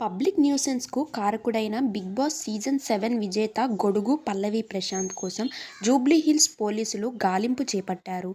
Public న్యూసెన్స్కు కారకుడైన big boss season seven విజేత గొడుగు పల్లవి ప్రశాంత్ కోసం జూబ్లీహిల్స్ పోలీసులు గాలింపు చేపట్టారు.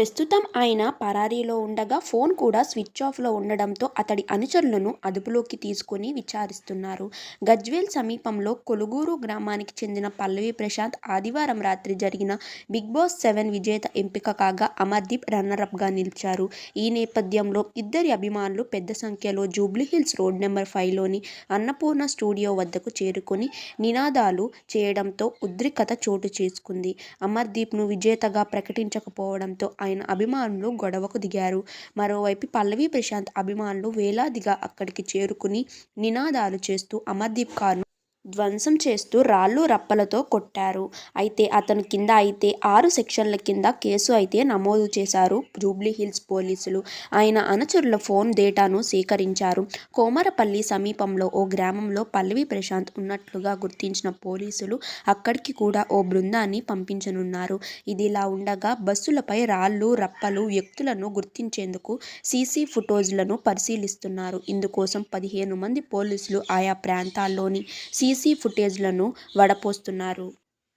ప్రస్తుతం ఆయన పరారీలో ఉండగా ఫోన్ కూడా స్విచ్ ఆఫ్లో ఉండడంతో అతడి అనుచరులను అదుపులోకి తీసుకుని విచారిస్తున్నారు. గజ్వేల్ సమీపంలో కొలుగూరు గ్రామానికి చెందిన పల్లవి ప్రశాంత్ ఆదివారం రాత్రి జరిగిన బిగ్ బాస్ సెవెన్ విజేత ఎంపిక కాగా అమర్దీప్ రన్నరప్గా నిలిచారు. ఈ నేపథ్యంలో ఇద్దరి అభిమానులు పెద్ద సంఖ్యలో జూబ్లీహిల్స్ రోడ్ నెంబర్ ఫైవ్లోని అన్నపూర్ణ స్టూడియో వద్దకు చేరుకొని నినాదాలు చేయడంతో ఉద్రిక్తత చోటు చేసుకుంది. అమర్దీప్ను విజేతగా ప్రకటించకపోవడంతో ఆయన అభిమానులు గొడవకు దిగారు. మరోవైపు పల్లవి ప్రశాంత్ అభిమానులు వేలాదిగా అక్కడికి చేరుకుని నినాదాలు చేస్తూ అమర్దీప్ కార్ను ధ్వంసం చేస్తూ రాళ్ళు రప్పలతో కొట్టారు. అయితే అతను కింద అయితే ఆరు సెక్షన్ల కింద కేసు అయితే నమోదు చేశారు జూబ్లీ హిల్స్ పోలీసులు. ఆయన అనుచరుల ఫోన్ డేటాను సేకరించారు. కోమరపల్లి సమీపంలో ఓ గ్రామంలో పల్లవి ప్రశాంత్ ఉన్నట్లుగా గుర్తించిన పోలీసులు అక్కడికి కూడా ఓ బృందాన్ని పంపించనున్నారు. ఇదిలా ఉండగా బస్సులపై రాళ్ళు రప్పలు వ్యక్తులను గుర్తించేందుకు సీసీ ఫుటోజ్లను పరిశీలిస్తున్నారు. ఇందుకోసం పదిహేను మంది పోలీసులు ఆయా ప్రాంతాల్లోని సీసీ ఫుటేజ్లను వడపోస్తున్నారు.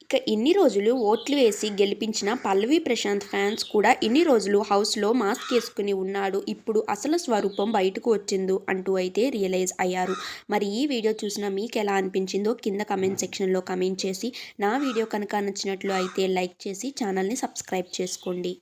ఇక ఇన్ని రోజులు ఓట్లు వేసి గెలిపించిన పల్లవి ప్రశాంత్ ఫ్యాన్స్ కూడా ఇన్ని రోజులు హౌస్లో మాస్క్ వేసుకుని ఉన్నాడు. ఇప్పుడు అసలు స్వరూపం బయటకు వచ్చిందో అంటూ అయితే రియలైజ్ అయ్యారు. మరి ఈ వీడియో చూసిన మీకు ఎలా అనిపించిందో కింద కమెంట్ సెక్షన్లో కమెంట్ చేసి నా వీడియో కనుక నచ్చినట్లు అయితే లైక్ చేసి ఛానల్ని సబ్స్క్రైబ్ చేసుకోండి.